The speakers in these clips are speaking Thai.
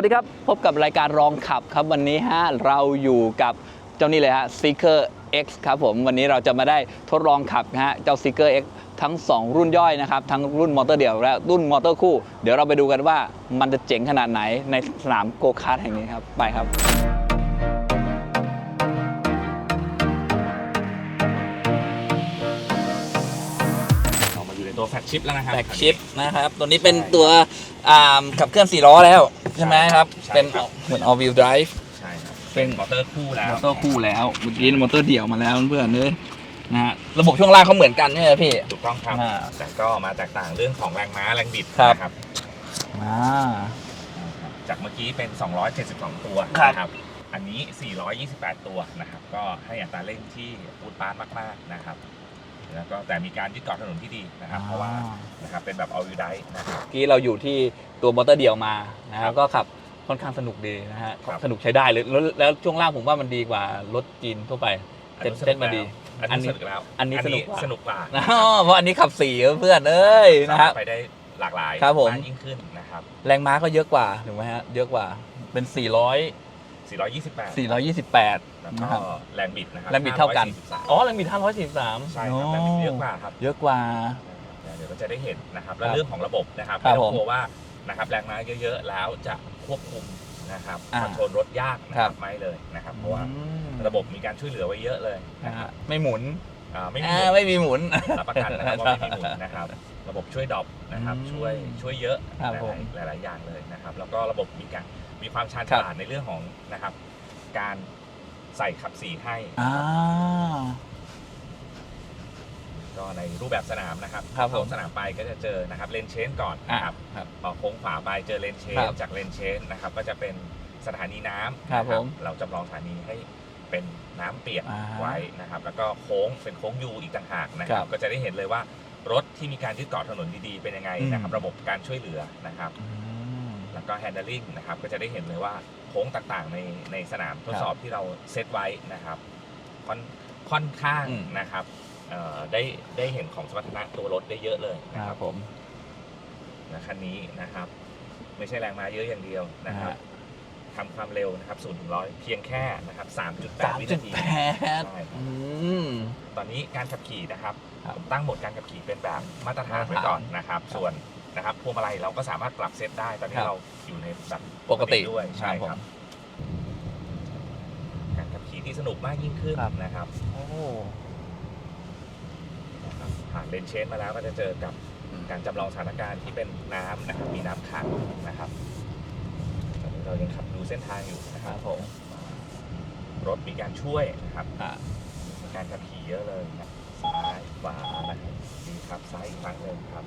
สวัสดีครับ พบกับรายการรองขับครับวันนี้ฮะเราอยู่กับเจ้านี่เลยฮะ Seeker X ครับผมวันนี้เราจะมาได้ทดลองขับนะฮะเจ้า Seeker X ทั้ง 2 รุ่นย่อยนะครับทั้งรุ่นมอเตอร์เดี่ยวและรุ่นมอเตอร์คู่ เดี๋ยวเราไปดูกันว่ามันจะเจ๋งขนาดไหนในสนามโกคาร์ทแห่งนี้ครับ ไปครับ เรามาอยู่ในตัวแฟลกชิปแล้วนะครับแบ็กชิปนะครับ ตัวนี้เป็นตัวอ่าขับเคลื่อน4ล้อแล้ว ใช่ไหมครับเป็นเหมือน all wheel drive ใช่ครับเป็นมอเตอร์คู่แล้วมอเตอร์คู่แล้วเมื่อกี้มอเตอร์เดี่ยวมาแล้วเพื่อนๆเลยนะฮะระบบช่วงล่างเขาเหมือนกันใช่ไหมพี่ ถูกต้องครับ อ่าแต่ก็มาแตกต่างเรื่องของแรงม้าแรงบิดครับ นะครับ อ่า จากเมื่อกี้เป็น 272 ตัวครับ นะครับ อันนี้ 428 ตัวนะครับ ก็ให้อัตราเร่งที่อูดปาร์ตมาก ๆ นะครับ แล้วก็แต่มีการยึดเกาะถนนที่ดีนะครับเพราะว่านะครับเป็นแบบ all wheel drive นะครับเมื่อกี้เราอยู่ที่ตัวมอเตอร์เดี่ยวมานะคครัรับบก็ขับค่อนข้างสนุกดีนะฮะครับสนุกใช้ได้เลยแล้วแล้วช่วงล่างผมว่ามันดีกว่ารถจีนทั่วไปเซ็ตเซ็ตมาดีอันอันนี้นี้สนุกแล้วอันนี้สนุกกว่าสนุกกว่านะเพราะอันนี้ขับสี่เพื่อนเอ้ยสานะคมารัรบถไปได้หลากหลายครับผมากยิ่งขึ้นนะครับแรงม้าก็เยอะกว่าถูกไหมฮะเยอะกว่าเป็น 400 428 428 แล้วนะก็ครับแรงบิดนะครับแรงบิดเท่ากัน 543อ๋อแรงบิด543 ใช่ครับแรงบิดเยอะกว่าครับ เยอะกว่า เดี๋ยวก็จะได้เห็นนะครับ แล้วครับเรื่องของระบบนะครับครับไม่ต้อผมงกลัวว่านะครับแรงม้าเยอะ ๆ แล้วจะควบคุมนะครับอ่าคอนโทรลรถยากนะคครัรับบ ไม่เลยนะครับ เพราะว่าอืมระบบมีการช่วยเหลือไว้เยอะเลยนะนะคฮะรับไม่หมุนอ่าไม่มีอ่าไม่มีหมุน รับประกันนะครับว่าไม่มีหมุนนะครับ ระบบช่วยดรอปนะครับ อืมช่วยช่วยเยอะครับหผมลายๆหลายๆอย่างเลยนะครับ แล้วก็ระบบมีการ มีความชาญครัฉบลาดในเรื่องของนะครับ การใส่ขับสีให้อ่า ก็ในรูปแบบสนามนะครับครับผมเข้าสนามไปก็จะเจอนะครับเลนเชนก่อนอะนะครับ ครับพอโค้งขวาไปเจอเลนเชนครับจากเลนเชนนะครับก็จะเป็นสถานีน้ำครับนะผมเราจำลองสถานีให้เป็นน้ำเปียกอ่าไว้นะครับ แล้วก็โค้งเป็นโค้งยูอีกต่างหากนะคครัรับบก็จะได้เห็นเลยว่ารถที่มีการยึดเกาะถนนดีๆเป็นยังไงนะครับ อืม ระบบการช่วยเหลือนะครับ อืม แล้วก็ handling นะครับก็จะได้เห็นเลยว่าโค้งต่างๆในในสนามทดสอบที่เราเซตไว้นะครับค่อนค่อนข้างอืมนะครับเอ่อได้ได้เห็นของสมรรถนะตัวรถได้เยอะเลยคนะครัรับบผมนะคันนี้นะครับ ไม่ใช่แรงม้าเยอะอย่างเดียวนะครับนะฮะทำความเร็วนะครับ0ถึงร้อยเพียงแค่นะครับสาม3.8 วิจุดนาทีแปดใช่ครับอืมตอนนี้การขับขี่นะครับครับผมตั้งโหมดการขับขี่เป็นแบบมาตรฐานมาตรฐานไว้ก่อนนะครับครับส่วน นะครับพวงมาลัยเราก็สามารถปรับเซตได้ตอนนี้ครับ เราอยู่ในแบบปกติด้วยใช่ครับผมครับการขับขี่ที่สนุกมากยิ่งขึ้นครับนะครับโอ้นะครับผ่านเลนเชนมาแล้วก็จะเจอกับ การจำลองสถานการณ์ที่เป็นน้ำนะครับมีน้ำขังนะครับตอนนี้เรายังขับดูเส้นทางอยู่นะคครัรับบผมรถมีการช่วยนะครับอะมีการขับขี่เยอะเลยครับซ้ายขวานะครับดีครับซ้ายอีกครั้งหนึ่งครับ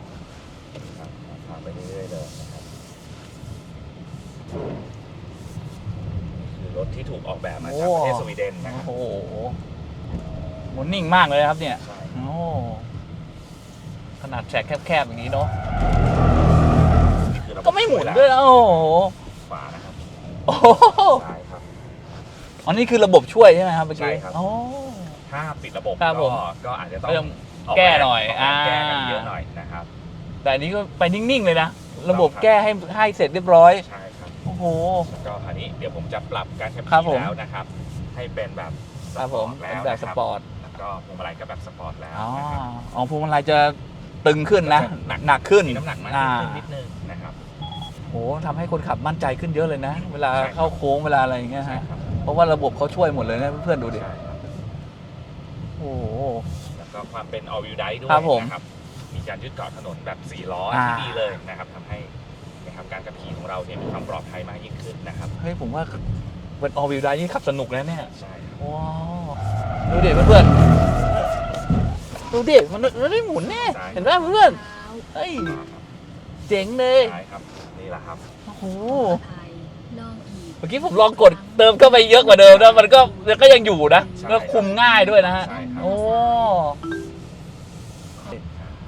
ครับพาไปเรื่อยๆเลยนะครับนี่คือรถที่ถูกออกแบบมาจากประเทศสวีเดนนะครับโอ้โหหมุนนิ่งมากเลยครับเนี่ย ใช่โอ้ขนาดแทร็กแคบๆอย่างนี้เนาะ นี่คือระบบก็ไม่หมุนด้วยนะโอ้โหขวานะครับโอ้โหซ้ายครับ อันนี้คือระบบช่วยใช่ไหมครับเมื่อกี้ใช่ครับ โอ้ ถ้าปิดระบบครับผก็มก็อาจจะต้องเริ่มออกแก้หน่อยแบบแก้กันอ่าเยอะหน่อยนะครับ แต่อันนี้ก็ไปนิ่งๆเลยนะ ระบบครับแก้ให้ให้เสร็จเรียบร้อย ใช่ครับโอ้โห แล้วก็อันนี้เดี๋ยวผมจะปรับการขับครับขี่ผมแล้วนะครับ ให้เป็นแบบสครับปผอมร์ตเป็แล้นวแบบนะสครับปอร์ตแล้วก็พวงมาลัยก็แบบสปอร์ตแล้วอ๋อนะครับ อ๋อพวงมาลัยจะตึงขึ้นนะ หนัก หนักขึ้นมีน้ำหนักมากอ่าขึ้นนิดนึงนะครับโหทำให้คนขับมั่นใจขึ้นเยอะเลยนะ เวลาใช่ครับ เข้าโค้งเวลาอะไรอย่างเงี้ยใช่ฮะครับเพราะว่าระบบเขาช่วยหมดเลยนะเพื่อนๆดูดิใช่ครับโอ้โห แล้วก็ความเป็น all wheel drive ด้วยครับผม นะครับมี การยึดเกาะถนนแบบ4ล้ออ่า ที่ดีเลยนะครับทำให้นะครับการขับขี่ของเราเนี่ยมีความปลอดภัยมากยิ่งขึ้นนะครับเฮ้ยผมว่าเป็นออวิวไดนี่ขับสนุกนะเนี่ย ใช่ครับ ว้าวดูดิเพื่อนๆดูดิมันมันได้หมุนเนี่ยเห็นไหมเพื่อนๆเฮ้ย เจ๋งเลย ใช่ครับนี่แหละครับ โอ้โหลองอีกเมื่อกี้ผมลองกดเติมเข้าไปเยอะกว่าเดิมนะ มันก็มันก็ยังอยู่นะใช่ก็คุมง่ายด้วยนะฮะ ใช่ครับ โอ้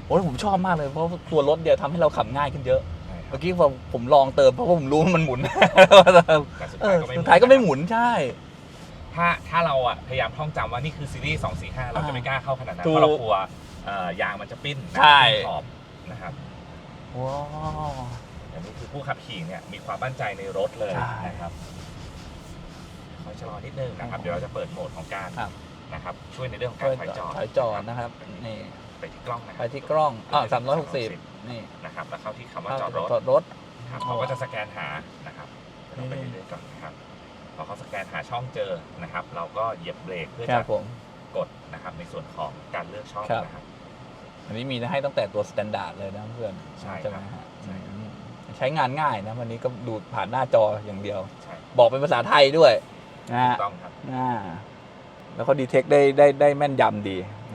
โอ้ยผมชอบมากเลยเพราะตัวรถเดียวทำให้เราขับง่ายขึ้นเยอะ ใช่ครับเมื่อกี้ผมผมลองเติมเพราะว่าผมรู้ว่ามันหมุนแต่สุดเอท้ายอก็ไม่สุดท้ายก็ไม่หมุนใช่ ถ้าถ้าเราอะพยายามท่องจำว่านี่คือซีรีส์245 เราจะไม่กล้าเข้าขนาดนั้น ถูกเพราะเรากลัวเอ่อยางมันจะปิ้นนะใช่ ปิ้นขอบนะครับว้าว อันนี้คือผู้ขับขี่เนี่ยมีความมั่นใจในรถเลยใช่นะครับขอชะลอนิดนึงนะครับ เดี๋ยวเราจะเปิดโหมดของการครับ นะครับช่วยในเรื่องของการถอยจอดถอยจอดนะครับนี่ไป ที่กล้องนะคไปรับที่กล้องอ่าสามร้อยหกสิบนี่นะครับแล้วเข้าที่คำว่าจอดรถ จอดรถ ครับเขาก็จะสแกนหานะครับเราไปเรื่อยๆก่อนนะครับพอเขาสแกนหาช่องเจอนะครับ เราก็เหยียบเบรกเพื่อครัจะบผม กดนะครับ ในส่วนของการเลือกช่องครับ นะครับ อันนี้มีให้ตั้งแต่ตัวสแตนดาร์ดเลยนะเพื่อนใช่ไหมครับฮะใช่ครับ อืมใช้งานง่ายนะวันนี้ก็ดูผ่านหน้าจออย่างเดียว ใช่บอกเป็นภาษาไทยด้วยนะถูฮะกต้องครับ อ่าแล้วก็ดีเทคได้ได้ได้แม่นยำดีนะฮะที่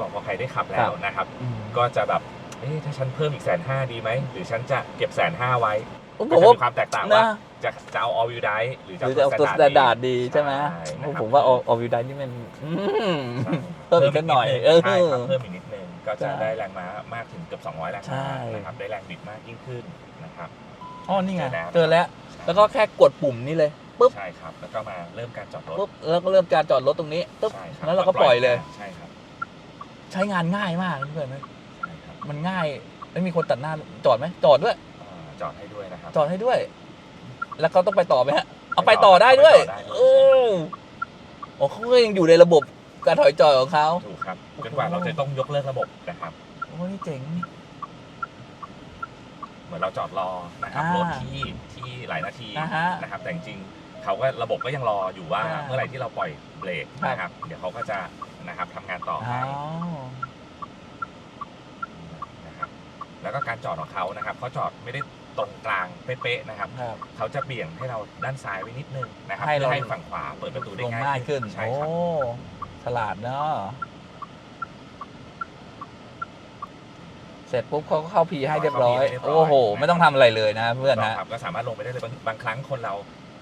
บอกว่าใครได้ขับแล้ครัวบนะครับอืมก็จะแบบเอ๊ะถ้าฉันเพิ่มอีกแสนห้าดีไหม หรือฉันจะเก็บแสนห้าไว้ผมก็บอกจะว่ามีความแตกต่างว่านะจะจะเอา all wheel drive หรือจะหรือจะเอาตัวสแตนดาร์ดดีใช่ไหมใช่นะโอ้ครับผมว่าออวิวไดนี่มันอืมใช่เพิ่มอีกสักหน่อยเออใช่ครับเพิ่มอีกนิดนึงก็จะใช่ได้แรงม้ามากถึงเกือบ200แรงใช่ม้านะครับได้แรงบิดมากยิ่งขึ้นนะครับอ๋อนี่ไงเจอแล้วเจอแล้วแล้วก็แค่กดปุ่มนี้เลยปุ๊บใช่ครับแล้วก็มาเริ่มการจอดรถปุ๊บแล้วก็เริ่มการจอดรถตรงนี้ปุ๊บใช่คบแล้วเราก็ปล่อยเลยใช่ครับ ใช้งานง่ายมากเพื่อนๆนะใช่ครับมันง่ายไม่มีคนตัดหน้าจอดไหมจอดด้วยอ่าจอดให้ด้วยนะครับ จอดให้ด้วย แล้วเขาต้องไปต่อไหมฮะ เอาไปต่อได้ด้วย ไปต่อได้ด้วย โอ้โอ้เขาก็ยังอยู่ในระบบการถอยจอดของเขา ถูกครับจนกว่าเราจะต้องยกเลิกระบบนะครับ โอ้นี่เจ๋ง เหมือนเราจอดรอนะครับอ่ารถที่ที่หลายนาทีอ่าฮะนะครับแต่จริงๆเขาก็ระบบก็ยังรออยู่ว่าอ่าเมื่อไหร่ที่เราปล่อยเบรกครับนะครับ เดี๋ยวเขาก็จะ นะครับทำงานต่ออ๋อให้นะครับแล้วก็การจอดของเขานะครับเขาจอดไม่ได้ตรงกลางเป๊ะๆนะครับ ครับ เขาจะเบี่ยงให้เราด้านซ้ายไว้นิดนึงนะครับให้เพื่เรา อให้ฝั่งขวาเปิดประตูได้ลงง่ายง่ายขึ้น ใช่โอ้ครับฉลาดเนาะเสร็จปุ๊บเขาก็เข้าพีให้เรียบร้อย โอ้โห ไม่ต้องทำอะไรเลยนะเพื่อนก็นะ ครับก็สามารถลงไปได้เลยบางบางครั้งคนเรา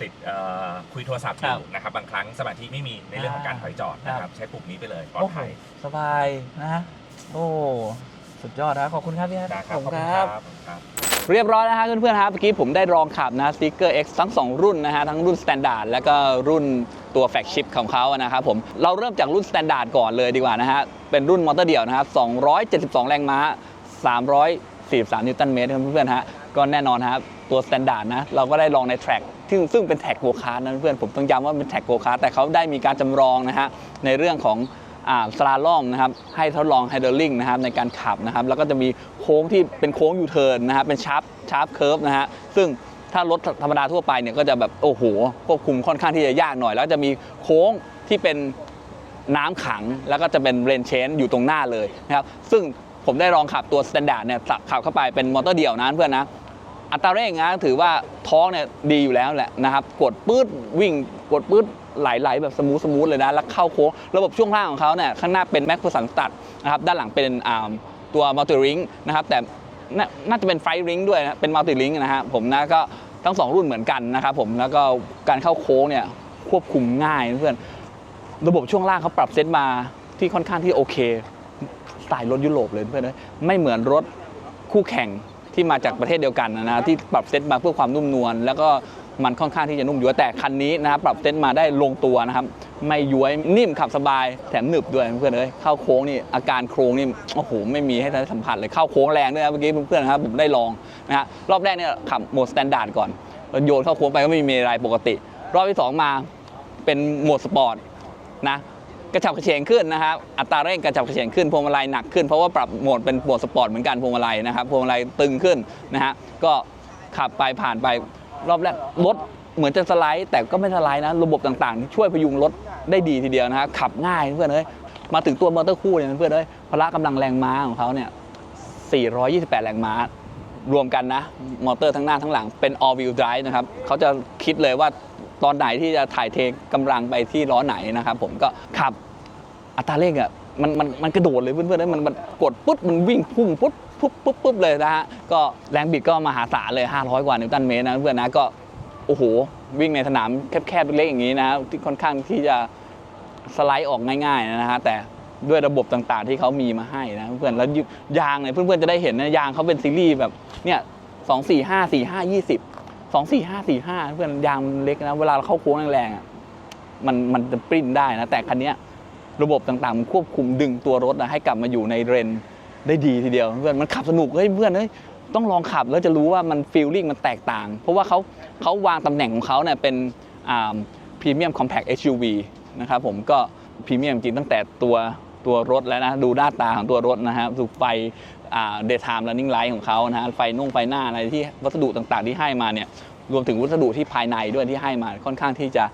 ติดเอ่อคุยโทรศัพท์อครัยู่บนะครับบางครั้งสมาธิไม่มีในเรื่องของการถอยจอดนะคครัรับบใช้ปุ่มนี้ไปเลยปลอโอ้ดโหภัยสบายนะโอ้สุดยอดนะขอบคุณครับพี่ได้ขครัอบบขอบคุณคุณคครัรับบขอบคุณครับเรียบร้อยนะฮะเพื่อนๆครับเมื่อกี้ผมได้ลองขับนะ Sticker X ทั้ง 2 รุ่นนะฮะทั้งรุ่น Standard แล้วก็รุ่นตัวแฟกชิพของเขานะครับผมเราเริ่มจากรุ่น Standard ก่อนเลยดีกว่านะฮะเป็นรุ่นมอเตอร์เดี่ยวนะครับ272 แรงม้า 343 นิวตันเมตรครับเพื่อนๆฮะก็แน่นอนครับ ตัว Standard นะเราก็ได้ลองในแทร็กซึ่งซึ่งเป็นแท็กโกคาร์นะเพื่อนผมต้องย้ำว่าเป็นแท็กโกคาร์แต่เขาได้มีการจำลองนะฮะในเรื่องของสลาล่อมนะครับให้ทดลองไฮดรอลิงนะครับในการขับนะครับแล้วก็จะมีโค้งที่เป็นโค้งยูเทิร์นนะครับเป็นชาร์ปชาร์ปเคิร์ฟนะฮะซึ่งถ้ารถธรรมดาทั่วไปเนี่ยก็จะแบบโอ้โหควบคุมค่อนข้างที่จะยากหน่อย แล้วจะมีโค้งที่เป็นน้ำขังแล้วก็จะเป็นเรนเชนอยู่ตรงหน้าเลยนะครับซึ่งผมได้ลองขับตัวสแตนดาร์ดเนี่ยขับเข้าไปเป็นมอเตอร์เดี่ยวนะเพื่อนนะ อัตราเร่งนะถือว่าท้องเนี่ยดีอยู่แล้วแหละนะครับ กดปื๊ดวิ่งกดปื๊ดไหลๆแบบสมูทสมูทเลยนะแล้วเข้าโค้งระบบช่วงล่างของเขาเนี่ยข้างหน้าเป็นแม็กซ์สันตัดนะครับด้านหลังเป็นตัวมัลติริงนะครับแต่น่าน่าจะเป็นไฟริงด้วยนะเป็นมัลติริงนะฮะผมนะก็ทั้งสองรุ่นเหมือนกันนะครับผมแล้วก็การเข้าโค้งเนี่ยควบคุมง่ายนะเพื่อนระบบช่วงล่างเขาปรับเซตมาที่ค่อนข้างที่โอเคสไตล์รถยุโรปเลยเพื่อนไม่เหมือนรถคู่แข่ง ที่มาจากประเทศเดียวกันนะที่ปรับเซตมาเพื่อความนุ่มนวลแล้วก็มันค่อนข้างที่จะนุ่มย้วยแต่คันนี้นะครับปรับเซตมาได้ลงตัวนะครับไม่ย้วยนิ่มขับสบายแถมหนึบด้วยเพื่อนเอ้ยเข้าโค้งนี่อาการโครงนี่โอ้โหไม่มีให้ได้สัมผัสเลยเข้าโค้งแรงด้วยนะเมื่อกี้เพื่อนๆนครับผมได้ลองนะฮะรอบแรกเนี่ยขับโหมดสแตนดาร์ดก่อนโยนเข้าโค้งไปก็ไม่มีอะไรปกติ รอบที่สองมาเป็นโหมดสปอร์ตนะ กระฉับกระเฉงขึ้นนะครับ อัตราเร่งกระฉับกระเฉงขึ้นพวงมาลัยหนักขึ้นเพราะว่าปรับโหมดเป็นโหมดสปอร์ตเหมือนกันพวงมาลัยนะครับพวงมาลัยตึงขึ้นนะฮะก็ขับไปผ่านไปรอบแรกรถเหมือนจะสไลด์แต่ก็ไม่สไลด์นะระบบต่างๆที่ช่วยพยุงรถได้ดีทีเดียวนะฮะขับง่ายเพื่อนเอ้ยมาถึงตัวมอเตอร์คู่เนี่ยเพื่อนเอ้ยพละกำลังแรงม้าของเขาเนี่ย428 แรงม้ารวมกันนะ มอเตอร์ทั้งหน้าทั้งหลังเป็น all wheel drive นะครับเขาจะคิดเลยว่า ตอนไหนที่จะถ่ายเทกำลังไปที่ล้อไหนนะครับผมก็ขับอัตราเร่งอะมันมันมันกระโดดเลยเพื่อนๆมันมันกดปุ๊บมันวิ่งพุ่งปุ๊บปุ๊บปุ๊บปุ๊บเลยนะฮะก็แรงบิดก็มหาศาลเลย 500 กว่านิวตันเมตรนะเพื่อนนะก็โอ้โหวิ่งในสนามแคบๆเล็กๆอย่างนี้นะที่ค่อนข้างที่จะสไลด์ออกง่าย ๆนะฮะแต่ด้วยระบบต่างๆที่เขามีมาให้นะเพื่อนแล้วยางเนี่ยเพื่อนๆจะได้เห็นนะยางเขาเป็นซีรีส์แบบเนี่ยสองสี่ห้าสี่ห้ายี่สิบ สองสี่ห้าสี่ห้าเพื่อนยางมันเล็กนะ เวลาเราเข้าโค้งแรงๆมันมันจะปริ้นได้นะ แต่คันนี้ระบบต่างๆ มันควบคุมดึงตัวรถนะให้กลับมาอยู่ในเรนได้ดีทีเดียวเพื่อนมันขับสนุกเฮ้ยเพื่อนเฮ้ยต้องลองขับแล้วจะรู้ว่ามันฟีลลิ่งมันแตกต่าง เพราะว่าเขาเขาวางตำแหน่งของเขาเนี่ยเป็นพรีเมียมคอมแพค SUV นะครับผมก็พรีเมียมจริงตั้งแต่ตัวตัวรถแล้วนะ ดูหน้าตาของตัวรถนะฮะดูไฟ เดย์ไทม์ running light ของเขานะฮะไฟนุ่งไฟหน้าอะไรที่วัสดุต่างๆที่ให้มาเนี่ยรวมถึงวัสดุที่ภายในด้วยที่ให้มาค่อนข้างที่จะ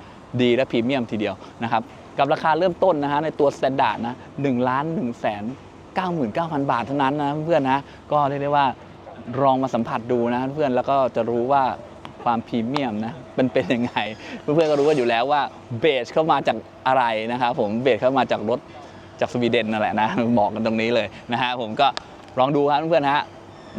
ดีและพรีเมียมทีเดียวนะครับกับราคาเริ่มต้นนะฮะในตัวสแตนดาร์ดนะ1ล้าน1แสน99,000บาทเท่านั้นนะเพื่อนนะก็เรียกได้ว่าลองมาสัมผัสดูนะเพื่อนแล้วก็จะรู้ว่าความพรีเมียมนะเป็นเป็นยังไง เพื่อนๆก็รู้กันอยู่แล้วว่าเบสเข้ามาจากอะไรนะครับผมเบสเข้ามาจากรถจากสวีเดนนั่นแหละนะบอกกันตรงนี้เลยนะฮะผมก็ ลองดูครับเพื่อนๆฮะ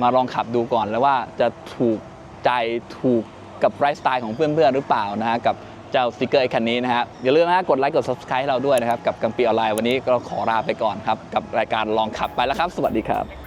มาลองขับดูก่อนแล้วว่าจะถูกใจถูกกับไลฟ์สไตล์ของเพื่อนๆหรือเปล่านะฮะกับเจ้าสติกเกอร์ไอคันนี้นะฮะอย่าลืมนะฮะกดไลค์กด subscribe ให้เราด้วยนะครับ กับกัมปีออนไลน์วันนี้ก็ขอลาไปก่อนครับ กับรายการลองขับไปแล้วครับ สวัสดีครับ